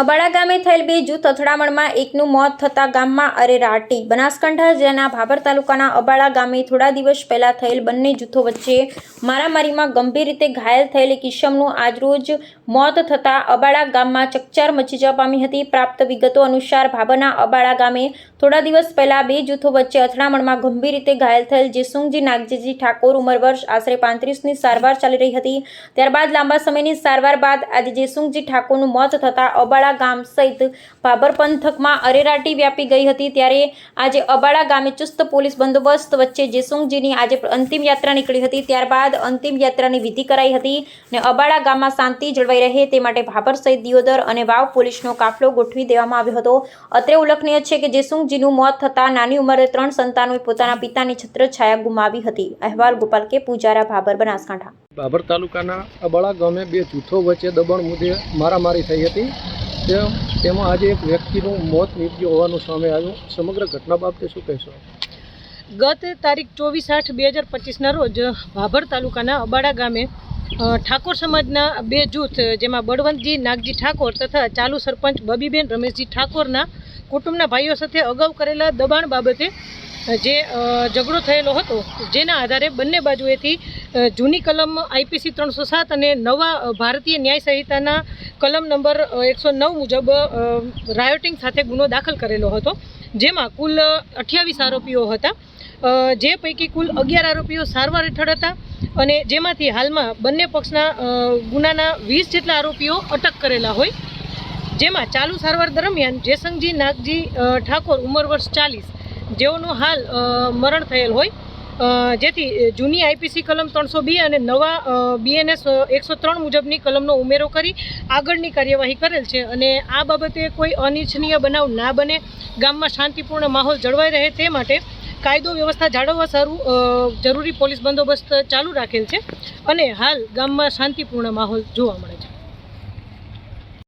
અબાડા ગામે થયેલ બે જૂથ અથડામણમાં એકનું મોત થતાં ગામમાં અરેરાટી બનાસકાંઠા જિલ્લાના ભાભર તાલુકાના અબાડા ગામે થોડા દિવસ પહેલા થયેલ બંને જૂથો વચ્ચે મારામારીમાં ગંભીર રીતે ઘાયલ થયેલ એક ઈસમનું આજરોજ મોત થતાં અબાડા ગામમાં ચકચાર મચી જવા પામી હતી. પ્રાપ્ત વિગતો અનુસાર ભાભરના અબાડા ગામે થોડા દિવસ પહેલા બે જૂથો વચ્ચે અથડામણમાં ગંભીર રીતે ઘાયલ થયેલ જેસુંગજી નાગજીજી ઠાકોર ઉંમર વર્ષ આશરે પાંત્રીસની સારવાર ચાલી રહી હતી. ત્યારબાદ લાંબા સમયની સારવાર બાદ આજે જેસુંગજી ઠાકોરનું મોત થતાં અબાડા ગામ સહિત ભાભર પંથકમાં અરેરાટી વ્યાપી ગઈ હતી ત્યારે આજે અબાળા ગામે ચુસ્ત પોલીસ બંદોબસ્ત વચ્ચે જેસુંગજીની આજે અંતિમ યાત્રા નીકળી હતી. ત્યારબાદ અંતિમ યાત્રાની વિધિ કરાઈ હતી અને અબાળા ગામમાં શાંતિ જળવાઈ રહે તે માટે ભાભર સહિત દિયોદર અને વાવ પોલીસનો કાફલો ગોઠવી દેવામાં આવ્યો હતો. અત્રે ઉલ્લેખનીય છે કે જેસુંગજીનું મોત થતાં નાની ઉંમરે ત્રણ સંતાનોએ પોતાના પિતાની છત્રછાયા ગુમાવી હતી. અહેવાલ ગોપાલ કે પૂજારા ભાભર બનાસકાંઠા. બાબર તાલુકાના અબાળા ગામે બે જૂથો વચ્ચે દબાણ મુદ્દે મારામારી થઈ હતી. તેમાં આજે એક વ્યક્તિનું મોત નીપજ્યું હોવાનું સામે આવ્યું. સમગ્ર ઘટના બાબતે શું કહેશો? ગત તારીખ ચોવીસ આઠ બે હજાર પચીસના રોજ ભાભર તાલુકાના અબાડા ગામે ઠાકોર સમાજના બે જૂથ, જેમાં બળવંતજી, નાગજી ઠાકોર તથા ચાલુ સરપંચ બબીબેન રમેશજી ઠાકોરના કુટુંબના ભાઈઓ સાથે અગાઉ કરેલા દબાણ બાબતે જે ઝઘડો થયેલો હતો, જેના આધારે બંને બાજુએથી જૂની કલમ આઈપીસી ત્રણસો સાત અને નવા ભારતીય ન્યાય સંહિતાના કલમ નંબર એકસો નવ મુજબ રાયોટિંગ સાથે ગુનો દાખલ કરેલો હતો, જેમાં કુલ અઠ્યાવીસ આરોપીઓ હતા જે પૈકી કુલ અગિયાર આરોપીઓ સારવાર હેઠળ હતા અને જેમાંથી હાલમાં બંને પક્ષના ગુનાના વીસ જેટલા આરોપીઓ અટક કરેલા હોય, જેમાં ચાલુ સારવાર દરમિયાન જેસંગજી નાગજી ઠાકોર ઉંમર વર્ષ ચાલીસ જેઓનું હાલ મરણ થયેલ હોય. જેથી જૂની આઈપીસી કલમ ત્રણસો બી અને નવા બીએનએસ એકસો ત્રણ મુજબની કલમનો ઉમેરો કરી આગળની કાર્યવાહી કરેલ છે અને આ બાબતે કોઈ અનિચ્છનીય બનાવ ના બને, ગામમાં શાંતિપૂર્ણ માહોલ જળવાઈ રહે તે માટે કાયદો વ્યવસ્થા જાળવવા સારું જરૂરી પોલીસ બંદોબસ્ત ચાલુ રાખેલ છે અને હાલ ગામમાં શાંતિપૂર્ણ માહોલ જોવા મળે